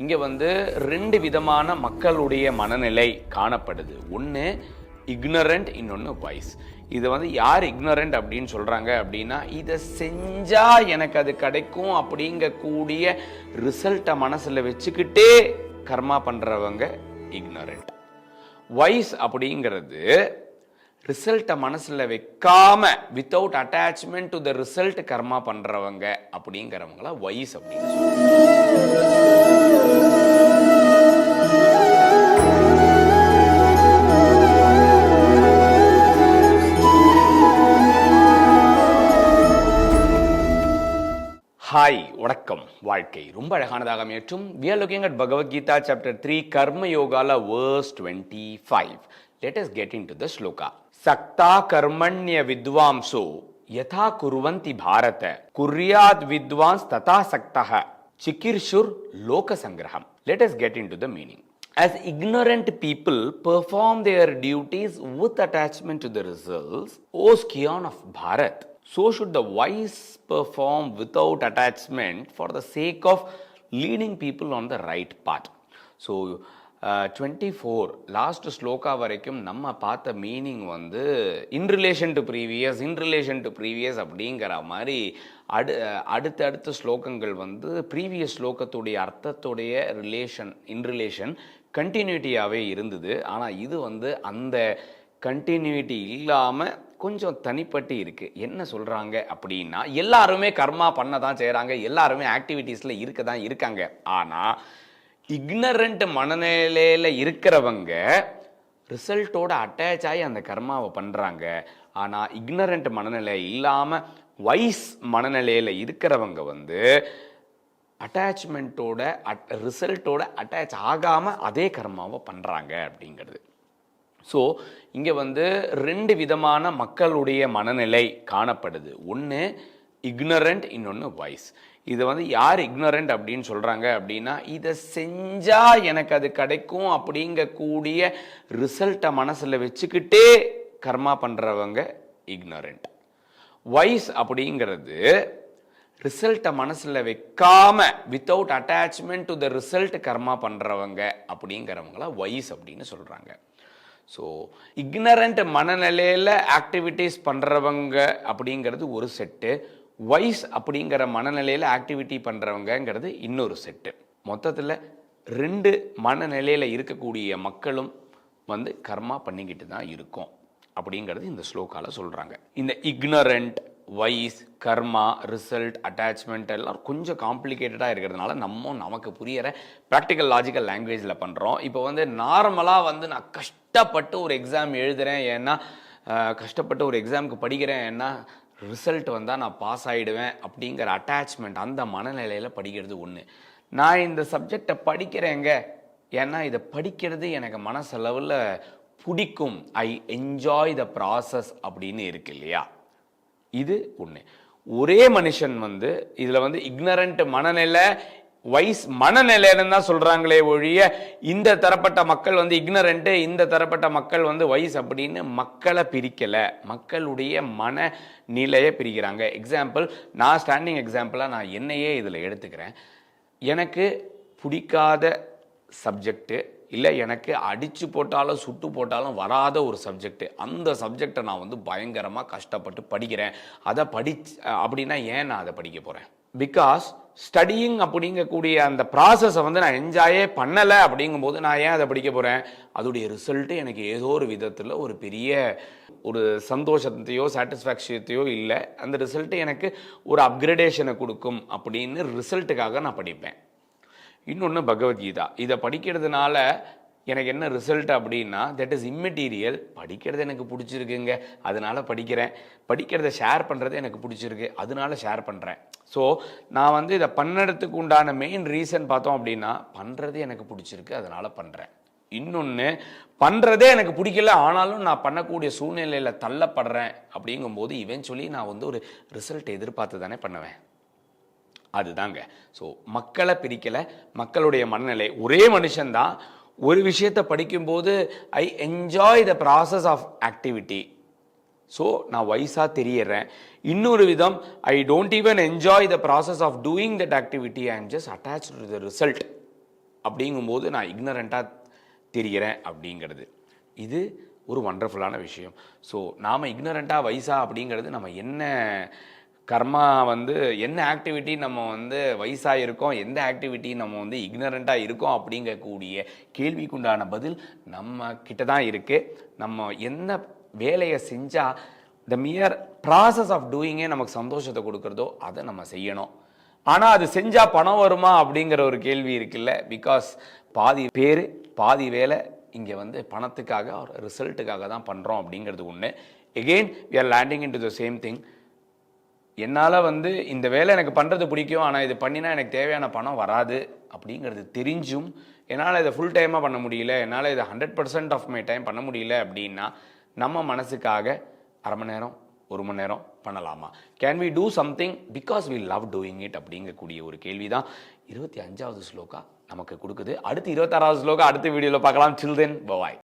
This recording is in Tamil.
இங்கே வந்து ரெண்டு விதமான மக்களுடைய மனநிலை காணப்படுது. ஒன்று இக்னரண்ட் இன்னொன்று வைஸ் இதை வந்து யார் இக்னரண்ட் அப்படின்னு சொல்கிறாங்க அப்படின்னா இதை செஞ்சால் எனக்கு அது கிடைக்கும் அப்படிங்கக்கூடிய ரிசல்ட்டை மனசில் வச்சுக்கிட்டே கர்மா பண்ணுறவங்க இக்னரண்ட் வைஸ் அப்படிங்கிறது ரிசல்ட்டை மனசில் வைக்காம without attachment to the result கர்மா பண்ணுறவங்க அப்படிங்கிறவங்கள வைஸ் அப்படின்னு ஹாய் வணக்கம். வாழ்க்கை ரொம்ப அழகானதாக அமையற்றும் we looking at Bhagavad Gita chapter three கர்ம யோகால verse twenty five let get into the shloka सक्ता कर्मण्य विद्वांसो यथा कुर्वन्ति भारत कुर्याद विद्वांस तथा सक्ता चिकीर्षुर लोक संग्रहम let us get into the meaning as ignorant people perform their duties with attachment to the results o skion of bharat so should the wise perform without attachment for the sake of leading people on the right path so twenty four last shloka வரைக்கும் நம்ம பார்த்த மீனிங் வந்து in relation to previous in relation to previous அப்படிங்கிற மாதிரி அடு அடுத்தடுத்த ஸ்லோகங்கள் வந்து ப்ரீவியஸ் ஸ்லோகத்துடைய அர்த்தத்துடைய ரிலேஷன் இன் ரிலேஷன் கண்டினியூட்டியாகவே இருந்தது ஆனால் இது வந்து அந்த கண்டினியூட்டி இல்லாமல் கொஞ்சம் தனிப்பட்டு இருக்குது என்ன சொல்கிறாங்க அப்படின்னா எல்லாருமே கர்மா பண்ண தான் செய்கிறாங்க எல்லாருமே ஆக்டிவிட்டீஸில் இருக்க தான் இருக்காங்க ஆனால் இக்னரண்ட் மனநிலையில் இருக்கிறவங்க ரிசல்ட்டோட அட்டாச் ஆகி அந்த கர்மாவை பண்ணுறாங்க ஆனால் இக்னரண்ட் மனநிலை இல்லாமல் வைஸ் மனநிலையில் இருக்கிறவங்க வந்து அட்டாச்மெண்ட்டோட அட் ரிசல்ட்டோட அட்டாச் ஆகாமல் அதே கர்மாவை பண்ணுறாங்க அப்படிங்கிறது. ஸோ இங்கே வந்து ரெண்டு விதமான மக்களுடைய மனநிலை காணப்படுது. ஒன்று இக்னரண்ட் இன்னொன்று வைஸ் இது வந்து யார் இக்னரண்ட் அப்படின்னு சொல்கிறாங்க அப்படின்னா இதை செஞ்சால் எனக்கு அது கிடைக்கும் அப்படிங்கக்கூடிய ரிசல்ட்டை மனசில் வச்சுக்கிட்டே கர்மா பண்ணுறவங்க இக்னரண்ட் வைஸ் அப்படிங்கிறது ரிசல்ட்டை மனசில் வைக்காம without attachment to the result karma பண்ணுறவங்க அப்படிங்கிறவங்கள வைஸ் அப்படின்னு சொல்கிறாங்க ஸோ இக்னரண்ட் மனநிலையில் ஆக்டிவிட்டீஸ் பண்ணுறவங்க அப்படிங்கிறது ஒரு செட்டு வைஸ் அப்படிங்கிற மனநிலையில் ஆக்டிவிட்டி பண்ணுறவங்கங்கிறது இன்னொரு செட்டு மொத்தத்தில் ரெண்டு மனநிலையில் இருக்கக்கூடிய மக்களும் வந்து கர்மா பண்ணிக்கிட்டு தான் இருக்கும். அப்படிங்கிறது இந்த ஸ்லோக்கால் சொல்கிறாங்க இந்த ignorant wise karma result attachment எல்லாம் கொஞ்சம் காம்ப்ளிகேட்டடாக இருக்கிறதுனால நம்ம நமக்கு புரியற ப்ராக்டிக்கல் லாஜிக்கல் லாங்குவேஜில் பண்ணுறோம் இப்போ வந்து நார்மலாக வந்து நான் கஷ்டப்பட்டு ஒரு எக்ஸாம் எழுதுகிறேன் ஏன்னா கஷ்டப்பட்டு ஒரு எக்ஸாமுக்கு படிக்கிறேன் ஏன்னா ரிசல்ட் வந்தால் நான் பாஸ் ஆகிடுவேன் அப்படிங்கிற அட்டாச்மெண்ட் அந்த மனநிலையில் படிக்கிறது ஒன்று நான் இந்த சப்ஜெக்டை படிக்கிறேங்க. ஏன்னா இதை படிக்கிறது எனக்கு மனசளவில் பிடிக்கும். ஐ என்ஜாய் த ப்ராசஸ் அப்படின்னு இருக்கு இல்லையா? இது ஒன்று ஒரே மனுஷன் வந்து இதில் வந்து இக்னரண்ட் மனநிலை வைஸ் மனநிலைன்னு தான் சொல்கிறாங்களே ஒழிய இந்த தரப்பட்ட மக்கள் வந்து இக்னரண்ட்டு இந்த தரப்பட்ட மக்கள் வந்து வைஸ் அப்படின்னு மக்களை பிரிக்கலை. மக்களுடைய மனநிலையை பிரிக்கிறாங்க. எக்ஸாம்பிள் நான் ஸ்டாண்டிங் எக்ஸாம்பிளாக நான் என்னையே இதில் எடுத்துக்கிறேன். எனக்கு பிடிக்காத சப்ஜெக்ட்டு இல்லை எனக்கு அடித்து போட்டாலும் சுட்டு போட்டாலும் வராத ஒரு சப்ஜெக்ட் அந்த சப்ஜெக்டை நான் வந்து பயங்கரமாக கஷ்டப்பட்டு படிக்கிறேன். அதை படிச்சு அப்படின்னா ஏன் நான் அதை படிக்க போகிறேன் பிகாஸ் ஸ்டடியிங் அப்படிங்கக்கூடிய அந்த ப்ராசஸை வந்து நான் என்ஜாயே பண்ணலை அப்படிங்கும்போது நான் ஏன் அதை படிக்க போகிறேன் அதோடைய ரிசல்ட்டு எனக்கு ஏதோ ஒரு விதத்தில் ஒரு பெரிய ஒரு சந்தோஷத்தையோ சாட்டிஸ்ஃபேக்ஷத்தையோ இல்லை. அந்த ரிசல்ட்டு எனக்கு ஒரு அப்கிரேடேஷனை கொடுக்கும் அப்படின்னு ரிசல்ட்டுக்காக நான் படிப்பேன். இன்னொன்று பகவத்கீதா. இதை படிக்கிறதுனால எனக்கு என்ன ரிசல்ட் அப்படின்னா தட் இஸ் இம்மெட்டீரியல் படிக்கிறது எனக்கு பிடிச்சிருக்குங்க. அதனால் படிக்கிறேன். படிக்கிறத ஷேர் பண்ணுறது எனக்கு பிடிச்சிருக்கு. அதனால ஷேர் பண்ணுறேன் ஸோ நான் வந்து இதை பண்ணுறதுக்கு உண்டான மெயின் ரீசன் பார்த்தோம் அப்படின்னா பண்ணுறது எனக்கு பிடிச்சிருக்கு. அதனால் பண்ணுறேன் இன்னொன்று பண்ணுறதே எனக்கு பிடிக்கல. ஆனாலும் நான் பண்ணக்கூடிய சூழ்நிலையில் தள்ளப்படுறேன். அப்படிங்கும்போது இவென்ச்சுவலி நான் வந்து ஒரு ரிசல்ட் எதிர்பார்த்து தானே பண்ணுவேன். அதுதாங்க. ஸோ மக்களை பிரிக்கலை. மக்களுடைய மனநிலை. ஒரே மனுஷன்தான். ஒரு விஷயத்தை படிக்கும்போது I enjoy the process of activity so நான் வயசாக தெரியறேன். இன்னொரு விதம் I don't even enjoy the process of doing that activity I am just attach to the result அப்படிங்கும்போது நான் இக்னரண்ட்டாக தெரிகிறேன் அப்படிங்கிறது. இது ஒரு வண்டர்ஃபுல்லான விஷயம். ஸோ நாம் இக்னரண்ட்டாக வயசா அப்படிங்கிறது நம்ம என்ன கர்மா வந்து என்ன ஆக்டிவிட்டி நம்ம வந்து வயசாக இருக்கோம் எந்த ஆக்டிவிட்டி நம்ம வந்து இக்னரண்ட்டாக இருக்கோம் அப்படிங்கக்கூடிய கேள்விக்குண்டான பதில் நம்ம கிட்ட தான் இருக்குது நம்ம என்ன வேலையை செஞ்சால் த மியர் ப்ராசஸ் ஆஃப் டூயிங்கே நமக்கு சந்தோஷத்தை கொடுக்குறதோ அதை நம்ம செய்யணும். ஆனால் அது செஞ்சால் பணம் வருமா அப்படிங்கிற ஒரு கேள்வி இருக்குல்ல? பிகாஸ் பாதி பேர் பாதி வேலை இங்கே வந்து பணத்துக்காக ஒரு ரிசல்ட்டுக்காக தான் பண்ணுறோம் அப்படிங்கிறது ஒன்று again we are landing into the same thing என்னால் வந்து இந்த வேலை எனக்கு பண்ணுறது பிடிக்கும் ஆனால் இது பண்ணினா எனக்கு தேவையான பணம் வராது அப்படிங்கிறது தெரிஞ்சும் என்னால் இதை ஃபுல் டைமாக பண்ண முடியல என்னால் இதை hundred percent of my time பண்ண முடியல அப்படின்னா நம்ம மனசுக்காக அரை மணி நேரம் ஒரு மணி நேரம் பண்ணலாமா? Can we do something because we love doing it அப்படிங்கக்கூடிய ஒரு கேள்வி தான் இருபத்தி அஞ்சாவது ஸ்லோகா நமக்கு கொடுக்குது. அடுத்து இருபத்தாறாவது ஸ்லோகா அடுத்த வீடியோவில் பார்க்கலாம். சில் தென் பவாய்